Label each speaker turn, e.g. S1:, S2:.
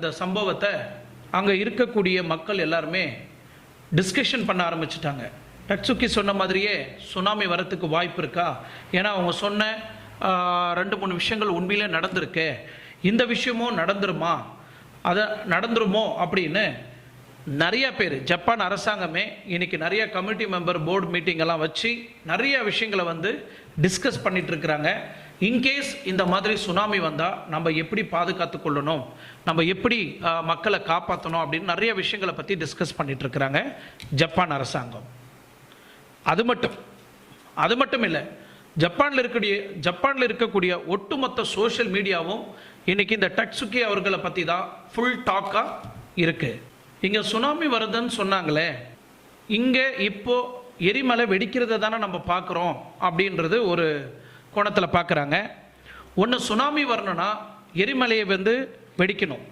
S1: இந்த சம்பவத்தை அங்கே இருக்கக்கூடிய மக்கள் எல்லாருமே டிஸ்கஷன் பண்ண ஆரம்பிச்சிட்டாங்க. டட்சுக்கி சொன்ன மாதிரியே சுனாமி வரத்துக்கு வாய்ப்பு இருக்கா? ஏன்னா அவங்க சொன்ன ரெண்டு மூணு விஷயங்கள் உண்மையிலே நடந்திருக்கு. இந்த விஷயமும் நடந்துருமா? அதை நடந்துருமோ அப்படின்னு நிறைய பேர் ஜப்பான் அரசாங்கமே இன்னைக்கு நிறைய கமிட்டி மெம்பர் போர்டு மீட்டிங் எல்லாம் வச்சு நிறைய விஷயங்களை வந்து டிஸ்கஸ் பண்ணிட்டு இருக்கிறாங்க. இன்கேஸ் இந்த மாதிரி சுனாமி வந்தால் நம்ம எப்படி பாதுகாத்து கொள்ளணும்? நம்ம எப்படி மக்களை காப்பாற்றணும் அப்படின்னு நிறைய விஷயங்களை பற்றி டிஸ்கஸ் பண்ணிட்டு இருக்கிறாங்க ஜப்பான் அரசாங்கம். அது மட்டும். அது மட்டும் இல்லை ஜப்பானில் இருக்கக்கூடிய ஜப்பானில் இருக்கக்கூடிய ஒட்டுமொத்த சோஷியல் மீடியாவும் இன்றைக்கி இந்த டக்ஸுக்கி அவர்களை பற்றி தான் ஃபுல் டாக்காக இருக்குது இங்கே சுனாமி வருதுன்னு சொன்னாங்களே இங்கே இப்போது எரிமலை வெடிக்கிறத தானே நம்ம பார்க்குறோம் அப்படின்றது ஒரு கோணத்தில் பார்க்குறாங்க. ஒன்று சுனாமி வரணும்னா எரிமலையை வந்து வெடிக்கணும்.